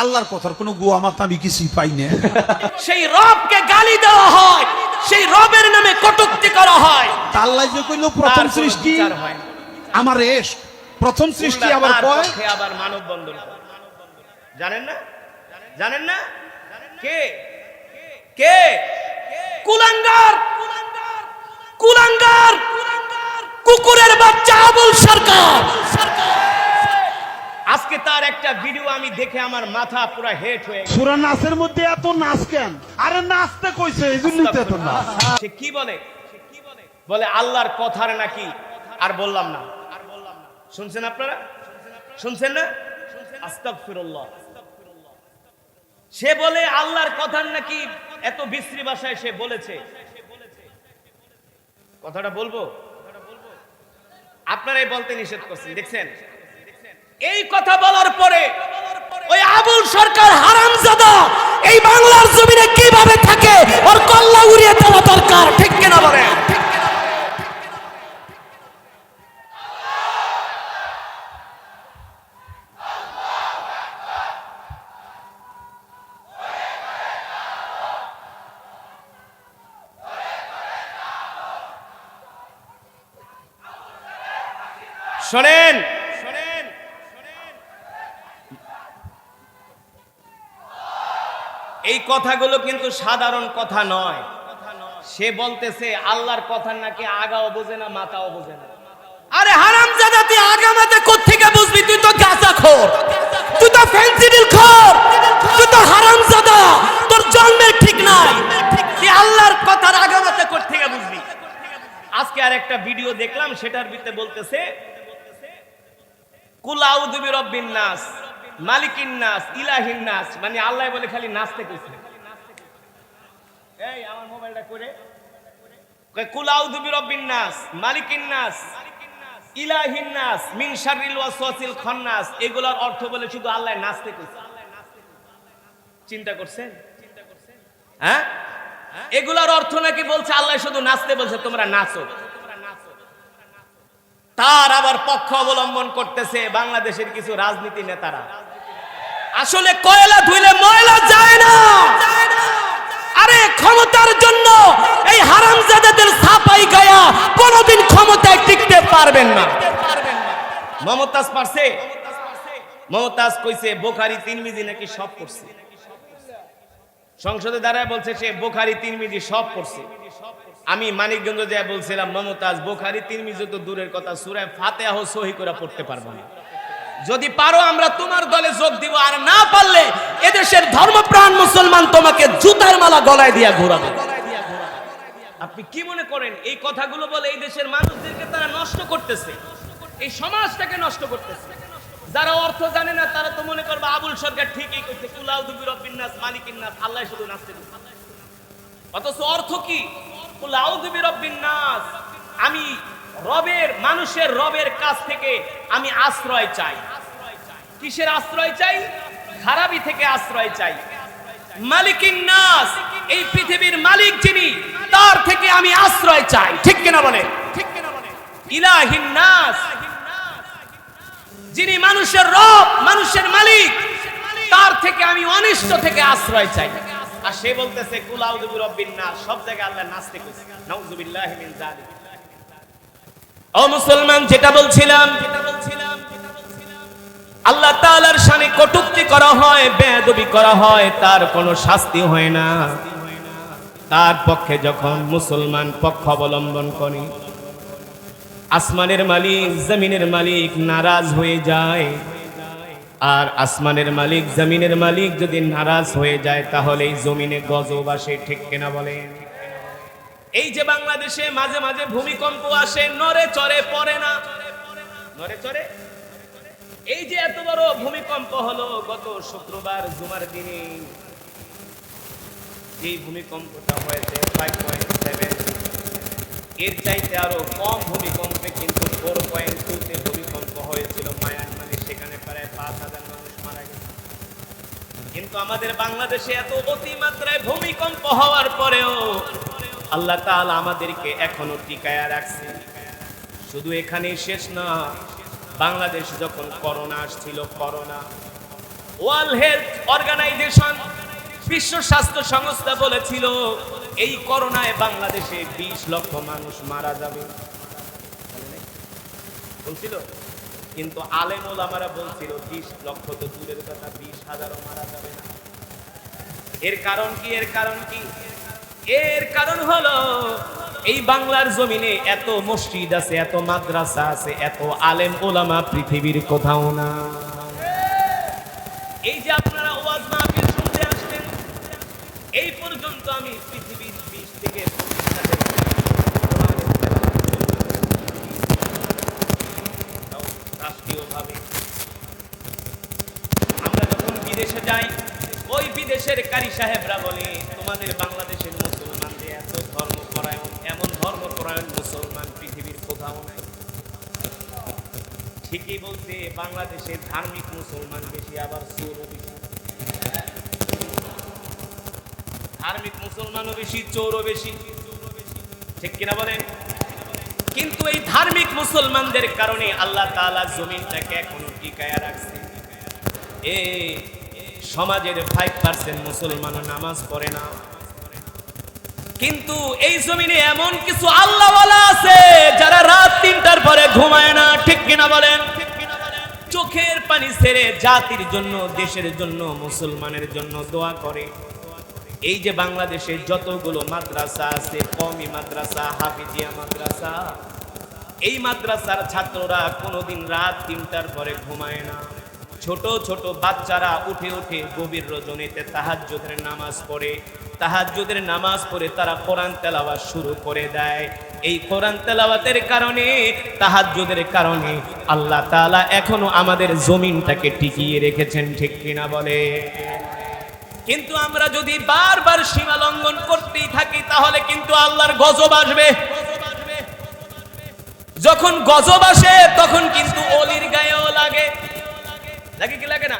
আল্লাহর কথার কোনো গুয়া মাথা আমি কিছুই পাই না। সেই রবকে গালি দেওয়া হয় সেই রবের নামে কটুক্তি করা হয়। আল্লাহ যে কইলো প্রথম সৃষ্টি। আমার এস। প্রথম সৃষ্টি আবার কয়? আবার মানব বন্ধন জানেন না? জানেন না? কে? কে? কুলাঙ্গার! কুলাঙ্গার! কুকুরের বাচ্চা আবুল সরকার! ভিডিও আমি দেখে আমার মাথা পুরো হেট হয়ে গেছে। সুরা নাচের মধ্যে এত নাচ কেন? আরে নাচতে কইছে এই জন্যই তো এত নাচ। সে কি বলে? বলে আল্লাহর কথার নাকি আর বললাম না আর বললাম না। শুনছেন আপনারা? শুনছেন না? আস্তাগফিরুল্লাহ। সে বলে আল্লাহর কথার নাকি এত বিশ্রী ভাষায় সে বলেছে। কথাটা বলব? আপনারাই বলতে নিষেধ করছেন দেখছেন? এই কথা বলার পরে আবুল সরকার হারামজাদা, এই বাংলার জমিনে কীভাবে থাকে? ওর কল্লা উড়িয়ে দেওয়া দরকার, ঠিক কিনা শোনেন শোনেন এই কথাগুলো কিন্তু সাধারণ কথা নয়। সে বলতেছে আল্লাহর কথা নাকি আগাও বোঝে না মাথাও বোঝে না। আরে হারাম জাদা তুই আগা মাথা কোত্থেকে বুঝবি? তুই তো গাঁজা খোর। তুই তো ফেন্সিডিল খোর। তুই তো হারাম জাদা তোর জন্মের ঠিক নাই। তুই আল্লাহর কথার আগা মাথা কোত্থেকে বুঝবি? আজকে আর একটা ভিডিও দেখলাম সেটার ভিতরে বলতেছে কুলাউদুবি রব্বিন নাস। মালিকিন নাস ইলাহিন নাস মানে আল্লাহ বলে খালি নাচতে কইছে। এই আমার মোবাইলটা করে। কয় কুলাউদুবি রব্বিন নাস মালিকিন নাস ইলাহিন নাস মিন শাররিল ওয়াসওয়াসিল খান্নাস। এগুলোর অর্থ বলে শুধু আল্লাহ নাচতে কইছে। চিন্তা করছেন? হ্যাঁ? এগুলোর অর্থ নাকি বলছে আল্লাহ শুধু নাচতে বলছে তোমরা নাচো। তার আবার পক্ষ অবলম্বন করতেছে বাংলাদেশের কিছু রাজনীতি নেতারা। আসলে কয়লা ধুইলে ময়লা যায় না। আরে ক্ষমতার জন্য এই হারামজাদাদের ছাপাই গায়া কোনোদিন ক্ষমতায় টিকতে পারবেন না। মমতাজ পারছে? মমতাজ কইছে, বোখারি তিন মিজি নাকি সব করছে সংসদে দাঁড়ায় বলছে সে বোখারি তিন মিজি সব করছে আমি মানিকগঞ্জ যায় বলছিলাম, মমতাজ, বোখারি তিন মিজি তো দূরের কথা, সুরায় ফাতেহ সহি করে পড়তে পারব না। যদি পারো, আমরা তোমার দলে যোগ দিব। আর না পারলে, এদেশের ধর্মপ্রাণ মুসলমান তোমাকে জুতার মালা গলায় দিয়া ঘোরাবে। আপনি কি মনে করেন, এই কথাগুলো বলে এই দেশের মানুষদেরকে তারা নষ্ট করতেছে? এই সমাজটাকে নষ্ট করতেছে? যারা অর্থ জানে না, তারা তো মনে করবে, আবুল সরকার ঠিকই করছে। কুলাউদুবি রব্বিন নাস, মালিকিন নাস, আল্লাহ শুধু নাচতে অথচ অর্থ কি? কুলাউদুবি রব্বিন নাস, আমি রবের, মানুষের রবের কাছ থেকে আমি আশ্রয় চাই। কিসের আশ্রয় চাই? খারাপি থেকে আশ্রয় চাই। মালিকিন নাস, এই পৃথিবীর মালিক যিনি, তার থেকে আমি আশ্রয় চাই। ঠিক কিনা বলে? ঠিক কিনা বলে ইলাহিন নাস। যিনি মানুষের রব, মানুষের মালিক, তার থেকে আমি অনিষ্ট থেকে আশ্রয় চাই। আর সে বলতেছে কুলাউযুবি রব্বিন নাস। সব জায়গায় আল্লাহ নাচতে কইছে নাউযুবিল্লাহি মিন যালিক। ও মুসলমান, যেটা বলছিলাম। আল্লাহ তাআলার শানে কটুক্তি করা হয়, বেয়াদবি করা হয়, তার কোনো শাস্তি হয় না। তার পক্ষে যখন মুসলমান পক্ষ অবলম্বন করে, আসমানের মালিক, জমিনের মালিক নারাজ হয়ে যায়। আর আসমানের মালিক, জমিনের মালিক যদি নারাজ হয়ে যায়, তাহলে জমিনে গজব আসে, ঠিক কেনা বলেন? এই যে বাংলাদেশে মাঝে মাঝে ভূমিকম্প আসে নরে চরে পড়ে না। নরে চরে এই যে এত বড় ভূমিকম্প হলো গত শুক্রবার জুমার দিনে এই ভূমিকম্পটা হয়েছে ফাইভ পয়েন্ট সেভেন এর চাইতে আরও কম ভূমিকম্পে কিন্তু ফোর পয়েন্ট টুতে ভূমিকম্প হয়েছিল মায়ানমারে, সেখানে প্রায় পাঁচ হাজার মানুষ মারা গেছে। কিন্তু আমাদের বাংলাদেশে এত অতিমাত্রায় ভূমিকম্প হওয়ার পরেও আল্লাহ তাআলা আমাদেরকে এখনও টিকায়া রাখছে। শুধু এখানেই শেষ না, বাংলাদেশ যখন করোনা আসছিল, করোনা। ওয়ার্ল্ড হেলথ অর্গানাইজেশন বিশ্ব স্বাস্থ্য সংস্থা বলেছিল, এই করোনায় বাংলাদেশে বিশ লক্ষ মানুষ মারা যাবে। বলছিল? কিন্তু আলেম ওলামারা বলছিল, বিশ লক্ষ তো দূরের কথা, বিশ হাজারও মারা যাবে না। এর কারণ কি? এর কারণ কি? এর কারণ হলো, এই বাংলার জমিনে এত মসজিদ আছে, এত মাদ্রাসা আছে, এত আলেম ওলামা পৃথিবীর কোথাও না। এই যে আপনারা ওয়াজ মাহফিল শুনতে আসছেন এই পর্যন্ত আমি পৃথিবীর বিশ থেকে আমরা যখন বিদেশে যাই, ওই বিদেশের কারি সাহেবরা বলে, তোমাদের বাংলাদেশের ধর্মপরায়ণ মুসলমান পৃথিবীর কোথাও নাই। ঠিকই বলতে বাংলাদেশের ধার্মিক মুসলমান বেশি, আবার চোরও বেশি। ধার্মিক মুসলমানও বেশি, চোরও বেশি। ঠিক কিনা বলেন? কিন্তু এই ধার্মিক মুসলমানদের কারণে আল্লাহ তাআলা জমিনটাকে এখনও টিকায়া রাখছে। এ সমাজের ফাইভ পার্সেন্ট মুসলমান নামাজ পড়ে না। কিন্তু এই জমিনে এমন কিছু আল্লাহওয়ালা আছে যারা রাত তিনটার পরে ঘুমায় না, ঠিক কিনা বলেন? চোখের পানি ছেড়ে জাতির জন্য, দেশের জন্য, মুসলমানের জন্য দোয়া করে। এই যে বাংলাদেশে যতগুলো মাদ্রাসা আছে কমি মাদ্রাসা, হাফিজিয়া মাদ্রাসা, এই মাদ্রাসার ছাত্ররা কোনোদিন রাত তিনটার পরে ঘুমায় না। ছোট ছোট বাচ্চারা উঠে উঠে গভীর রজনীতে তাহাজ্জুদের নামাজ পড়ে। তাহাজ্জুদের নামাজ পড়ে তারা কোরআন তেলাওয়াত শুরু করে দেয়। এই কোরআন তেলাওয়াতের কারণে, তাহাজ্জুদের কারণে আল্লাহ তাআলা এখনও আমাদের জমিনটাকে টিকিয়ে রেখেছেন, ঠিক কিনা বলে? কিন্তু আমরা যদি বারবার সীমা লঙ্ঘন করতেই থাকি, তাহলে কিন্তু আল্লাহর গজব আসবে। যখন গজব আসে, তখন কিন্তু লাগে কি লাগে না?